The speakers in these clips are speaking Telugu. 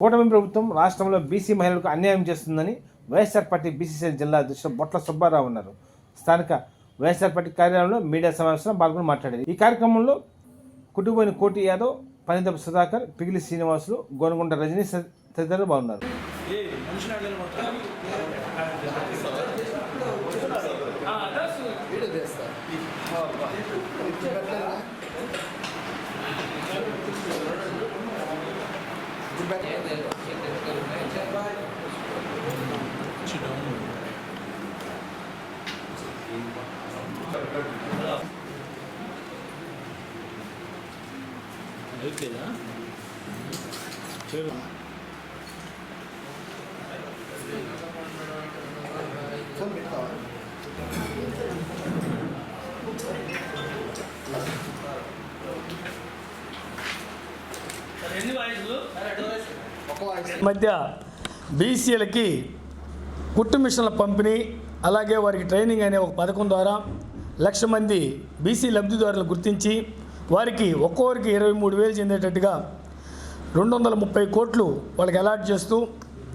కూటమి ప్రభుత్వం రాష్ట్రంలో బీసీ మహిళలకు అన్యాయం చేస్తుందని వైఎస్ఆర్ పార్టీ బీసీసీ జిల్లా అధ్యక్షుడు బొట్ల సుబ్బారావు ఉన్నారు స్థానిక వైఎస్ఆర్ పార్టీ కార్యాలయంలో మీడియా సమావేశంలో పాల్గొని మాట్లాడారు. ఈ కార్యక్రమంలో కుటుంబైన కోటి యాదవ్ పనిదపు సుధాకర్ పిగిలి శ్రీనివాసులు గోనగుంట రజనీ తదితరులు బాగున్నారు. இருக்குதா சரி ஃபோன் இருக்கா ఎన్ని వాయిస్లు మధ్య బీసీలకి కుట్టు మిషన్ల పంపిణీ అలాగే వారికి ట్రైనింగ్ అనే ఒక పథకం ద్వారా లక్ష మంది బీసీ లబ్ధిదారులను గుర్తించి వారికి ఒక్కొక్కరికి ఇరవై మూడు వేలు చెందేటట్టుగా రెండు వందల ముప్పై కోట్లు వాళ్ళకి అలాట్ చేస్తూ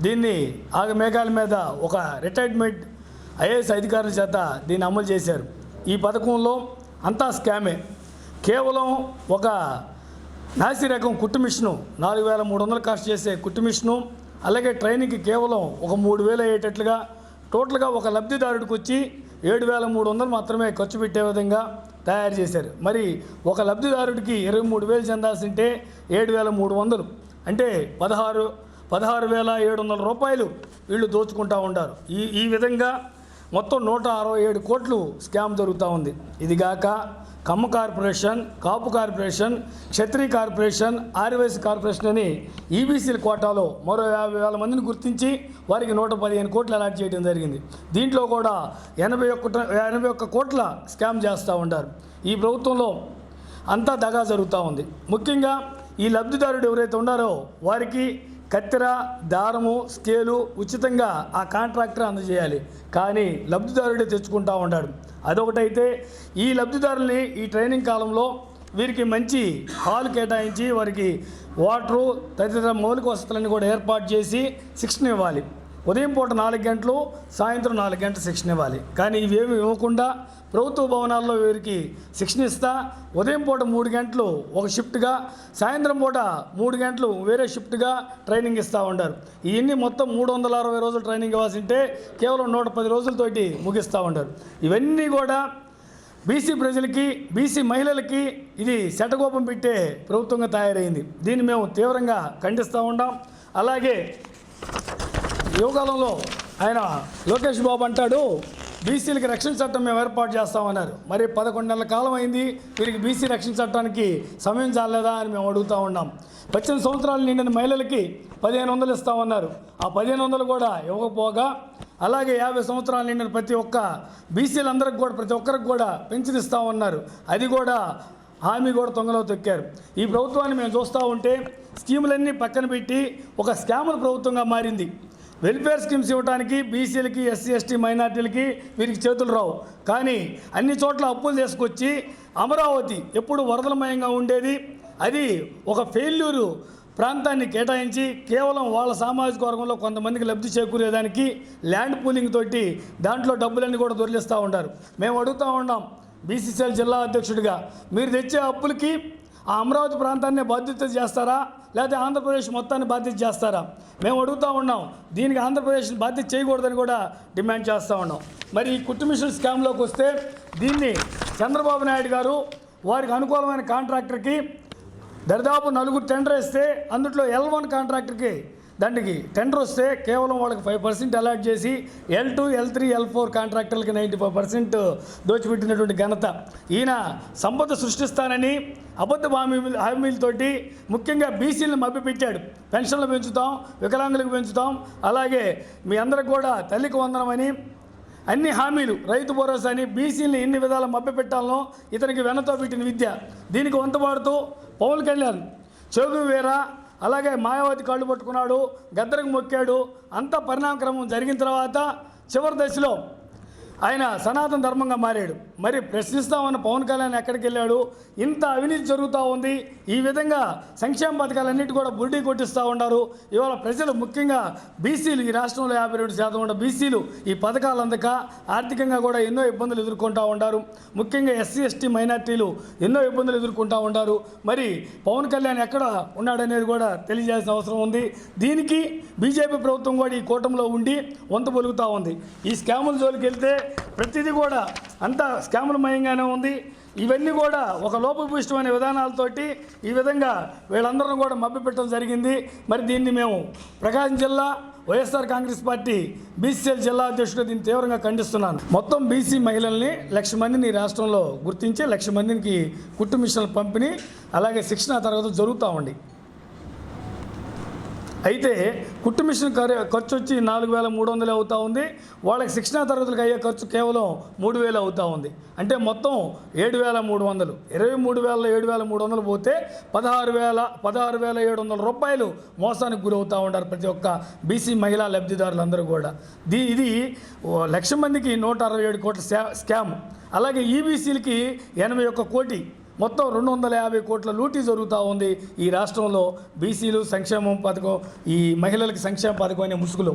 దీన్ని ఆగ మేఘాల మీద ఒక రిటైర్మెంట్ ఐఏఎస్ అధికారుల చేత దీన్ని అమలు చేశారు. ఈ పథకంలో అంతా స్కామే. కేవలం ఒక నాసి రకం కుట్టు మిషను నాలుగు వేల మూడు వందలు కాస్ట్ చేసే కుట్టు మిషను అలాగే ట్రైనింగ్కి కేవలం ఒక మూడు వేలు అయ్యేటట్లుగా టోటల్గా ఒక లబ్ధిదారుడికి వచ్చి ఏడు వేల మూడు వందలు మాత్రమే ఖర్చు పెట్టే విధంగా తయారు చేశారు. మరి ఒక లబ్ధిదారుడికి ఇరవై మూడు వేలు చెందాల్సింటే ఏడు వేల మూడు వందలు. అంటే పదహారు పదహారు వేల ఏడు వందల రూపాయలు వీళ్ళు దోచుకుంటూ ఉంటారు ఈ ఈ విధంగా మొత్తం నూట అరవై ఏడు కోట్లు స్కామ్ జరుగుతూ ఉంది. ఇదిగాక Kamma corporation Kapu corporation Kshatriya corporation Aryavysya corporation అని ఈబీసీల కోటాలో మరో యాభై వేల మందిని గుర్తించి వారికి నూట పదిహేను కోట్లు అలాట్ చేయడం జరిగింది. దీంట్లో కూడా ఎనభై ఒక్క ఎనభై ఒక్క కోట్ల స్కామ్ చేస్తూ ఉంటారు ఈ ప్రభుత్వంలో అంతా దగా జరుగుతూ ఉంది. ముఖ్యంగా ఈ లబ్ధిదారుడు ఎవరైతే ఉన్నారో వారికి కత్తెర దారము స్కేలు ఉచితంగా ఆ కాంట్రాక్టర్ అందజేయాలి. కానీ లబ్ధిదారుడే తెచ్చుకుంటా ఉన్నాడు అదొకటైతే ఈ లబ్ధిదారుల్ని ఈ ట్రైనింగ్ కాలంలో వీరికి మంచి హాల్ కేటాయించి వారికి వాటరు తదితర మౌలిక వసతులన్నీ కూడా ఏర్పాటు చేసి శిక్షణ ఇవ్వాలి. ఉదయం పూట నాలుగు గంటలు సాయంత్రం నాలుగు గంటలు శిక్షణ ఇవ్వాలి. కానీ ఇవేమి ఇవ్వకుండా ప్రభుత్వ భవనాల్లో వీరికి శిక్షణ ఇస్తా ఉదయం పూట మూడు గంటలు ఒక షిఫ్ట్గా సాయంత్రం పూట మూడు గంటలు వేరే షిఫ్ట్గా ట్రైనింగ్ ఇస్తూ ఉంటారు ఇవన్నీ మొత్తం మూడు వందల అరవై రోజులు ట్రైనింగ్ ఇవ్వాల్సింటే కేవలం నూట పది రోజులతోటి ముగిస్తూ ఉంటారు ఇవన్నీ కూడా బీసీ ప్రజలకి బీసీ మహిళలకి ఇది శటకోపం పెట్టే ప్రభుత్వంగా తయారైంది. దీన్ని మేము తీవ్రంగా ఖండిస్తూ ఉంటాం అలాగే యువకాలంలో ఆయన లోకేష్ బాబు అంటాడు బీసీలకి రక్షణ చట్టం మేము ఏర్పాటు చేస్తామన్నారు. మరి పదకొండు నెలల కాలం అయింది వీరికి బీసీ రక్షణ చట్టానికి సమయం చాలేదా అని మేము అడుగుతూ ఉన్నాం. పద్దెనిమిది సంవత్సరాలు నిండిన మహిళలకి పదిహేను వందలు ఇస్తామన్నారు. ఆ పదిహేను వందలు కూడా ఇవ్వకపోగా అలాగే యాభై సంవత్సరాలు నిండిన ప్రతి ఒక్క బీసీలందరికి కూడా ప్రతి ఒక్కరికి కూడా పెన్షన్ ఇస్తామన్నారు. అది కూడా హామీ కూడా తొంగలో తొక్కారు. ఈ ప్రభుత్వాన్ని మేము చూస్తూ ఉంటే స్కీములన్నీ పక్కన పెట్టి ఒక స్కాముల ప్రభుత్వంగా మారింది. వెల్ఫేర్ స్కీమ్స్ ఇవ్వడానికి బీసీలకి ఎస్సీ ఎస్టీ మైనార్టీలకి వీరికి చేతులు రావు. కానీ అన్ని చోట్ల అప్పులు తీసుకొచ్చి అమరావతి ఎప్పుడు వరదలమయంగా ఉండేది? అది ఒక ఫెయిల్యూరు ప్రాంతాన్ని కేటాయించి కేవలం వాళ్ళ సామాజిక వర్గంలో కొంతమందికి లబ్ధి చేకూరేదానికి ల్యాండ్ పూలింగ్ తోటి దాంట్లో డబ్బులన్నీ కూడా దొరికిస్తూ ఉంటారు. మేము అడుగుతూ ఉన్నాం బీసీసీఎల్ జిల్లా అధ్యక్షుడిగా మీరు తెచ్చే అప్పులకి ఆ అమరావతి ప్రాంతాన్ని బాధ్యత చేస్తారా? లేదా ఆంధ్రప్రదేశ్ మొత్తాన్ని బాధ్యత చేస్తారా? మేము అడుగుతూ ఉన్నాం. దీనికి ఆంధ్రప్రదేశ్ బాధ్యత చేయకూడదని కూడా డిమాండ్ చేస్తూ ఉన్నాం. మరి ఈ కుట్టుమిషన్ స్కామ్లోకి వస్తే దీన్ని చంద్రబాబు నాయుడు గారు వారికి అనుకూలమైన కాంట్రాక్టర్కి దరిదాపు నలుగురు టెండర్ ఇస్తే అందులో ఎల్ వన్ కాంట్రాక్టర్కి దానికి టెండర్ వస్తే కేవలం వాళ్ళకి ఫైవ్ పర్సెంట్ అలాట్ చేసి L two L three L four కాంట్రాక్టర్లకి ninety five percent దోచిపెట్టినటువంటి ఘనత. ఈయన సంపద సృష్టిస్తానని అబద్ధ హామీ హామీలతోటి ముఖ్యంగా బీసీలను మభ్యపెట్టాడు. పెన్షన్లు పెంచుతాం వికలాంగులకు పెంచుతాం అలాగే మీ అందరికి కూడా తల్లికి వందనమని అన్ని హామీలు రైతు భరోసా అని బీసీని ఎన్ని విధాల మభ్యపెట్టాలనో ఇతనికి వెనతో పెట్టిన విద్య. దీనికి వంతపాడుతూ పవన్ కళ్యాణ్ చౌగు వీర అలాగే మాయావతి కాళ్ళు పట్టుకున్నాడు గద్దరికి మొక్కాడు. అంత పరిణామక్రమం జరిగిన తర్వాత చివరి దశలో ఆయన సనాతన ధర్మంగా మారాడు. మరి ప్రశ్నిస్తామన్న పవన్ కళ్యాణ్ ఎక్కడికి వెళ్ళాడు? ఇంత అవినీతి జరుగుతూ ఉంది. ఈ విధంగా సంక్షేమ పథకాలన్నిటి కూడా బుడ్డి కొట్టిస్తూ ఉన్నారు. ఇవాళ ప్రజలు ముఖ్యంగా బీసీలు ఈ రాష్ట్రంలో యాభై రెండు శాతం ఉన్న బీసీలు ఈ పథకాలు అందక ఆర్థికంగా కూడా ఎన్నో ఇబ్బందులు ఎదుర్కొంటూ ఉంటారు ముఖ్యంగా ఎస్సీ ఎస్టీ మైనార్టీలు ఎన్నో ఇబ్బందులు ఎదుర్కొంటూ ఉంటారు మరి పవన్ కళ్యాణ్ ఎక్కడ ఉన్నాడనేది కూడా తెలియజేయాల్సిన అవసరం ఉంది. దీనికి బీజేపీ ప్రభుత్వం కూడా ఈ కూటమిలో ఉండి వంత పొలుగుతూ ఉంది. ఈ స్కాముల జోలికి వెళ్తే ప్రతిదీ కూడా అంతా స్కాములమయంగానే ఉంది. ఇవన్నీ కూడా ఒక లోపభూయిష్టమైన విధానాలతోటి ఈ విధంగా వీళ్ళందరూ కూడా మభ్యపెట్టడం జరిగింది. మరి దీన్ని మేము ప్రకాశం జిల్లా వైఎస్ఆర్ కాంగ్రెస్ పార్టీ బీసీఎల్ జిల్లా అధ్యక్షుడు దీన్ని తీవ్రంగా ఖండిస్తున్నాను. మొత్తం బీసీ మహిళల్ని లక్ష మందిని రాష్ట్రంలో గుర్తించి లక్ష మందికి కుట్టు మిషన్లు పంపిణీ అలాగే శిక్షణ తరగతులు జరుగుతూ ఉంది. అయితే కుట్టు మిషన్ ఖర్- ఖర్చు వచ్చి నాలుగు వేల మూడు వందలు అవుతూ ఉంది. వాళ్ళకి శిక్షణా తరగతులకు అయ్యే ఖర్చు కేవలం మూడు వేలు అవుతూ ఉంది. అంటే మొత్తం ఏడు వేల మూడు వందలు. ఇరవై మూడు వేల ఏడు వేల మూడు వందలు పోతే పదహారు వేల పదహారు వేల ఏడు వందల రూపాయలు మోసానికి గురవుతూ ఉంటారు ప్రతి ఒక్క బీసీ మహిళా లబ్ధిదారులందరూ కూడా. దీ ఇది ఓ లక్ష మందికి నూట అరవై ఏడు కోట్ల స్కా- స్కామ్. అలాగే ఈబీసీలకి ఎనభై ఒక్క కోటి మొత్తం రెండు వందల యాభై కోట్ల లూటీ జరుగుతూ ఉంది ఈ రాష్ట్రంలో. బీసీలు సంక్షేమం పథకం ఈ మహిళలకి సంక్షేమ పథకం అనే ముసుగులో.